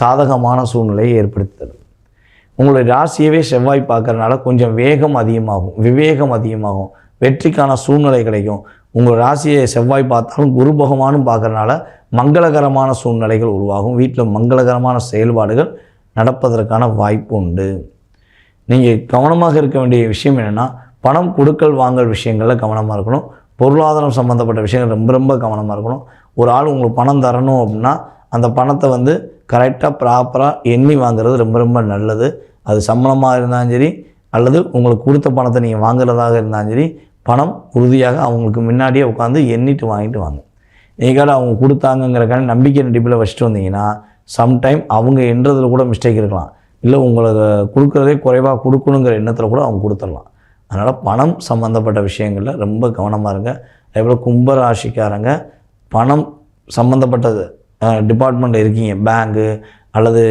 சாதகமான சூழ்நிலையை ஏற்படுத்தி உங்களுடைய ராசியவே செவ்வாய் பார்க்கறனால கொஞ்சம் வேகம் அதிகமாகும் விவேகம் அதிகமாகும் வெற்றிக்கான சூழ்நிலை கிடைக்கும் உங்கள் ராசியை செவ்வாய் பார்த்தாலும் குரு பகவானும் பார்க்கறனால மங்களகரமான சூழ்நிலைகள் உருவாகும். வீட்டில் மங்களகரமான செயல்பாடுகள் நடப்பதற்கான வாய்ப்பு உண்டு. நீங்கள் கவனமாக இருக்க வேண்டிய விஷயம் என்னென்னா பணம் கொடுக்கல் வாங்கல் விஷயங்களில் கவனமாக இருக்கணும். பொருளாதாரம் சம்மந்தப்பட்ட விஷயங்கள் ரொம்ப ரொம்ப கவனமாக இருக்கணும். ஒரு ஆள் உங்களுக்கு பணம் தரணும் அப்படின்னா அந்த பணத்தை வந்து கரெக்டாக ப்ராப்பராக எண்ணி வாங்குறது ரொம்ப ரொம்ப நல்லது. அது சம்பளமாக இருந்தாலும் சரி அல்லது உங்களுக்கு கொடுத்த பணத்தை நீங்கள் வாங்குறதாக இருந்தாலும் சரி பணம் உறுதியாக அவங்களுக்கு முன்னாடியே உட்காந்து எண்ணிட்டு வாங்கிட்டு வாங்க. நீங்கள் அவங்க கொடுத்தாங்கங்கிறக்கான நம்பிக்கை நடிப்பில் வச்சுட்டு வந்தீங்கன்னா சம்டைம் அவங்க என்றதில் கூட மிஸ்டேக் இருக்கலாம். இல்லை உங்களுக்கு கொடுக்குறதே குறைவாக கொடுக்கணுங்கிற எண்ணத்தில் கூட அவங்க கொடுத்துடலாம். அதனால் பணம் சம்மந்தப்பட்ட விஷயங்களில் ரொம்ப கவனமாக இருங்க. அதே போல் கும்பராசிக்காரங்க பணம் சம்மந்தப்பட்டது டிபார்ட்மெண்ட்டில் இருக்கீங்க. பேங்கு அல்லது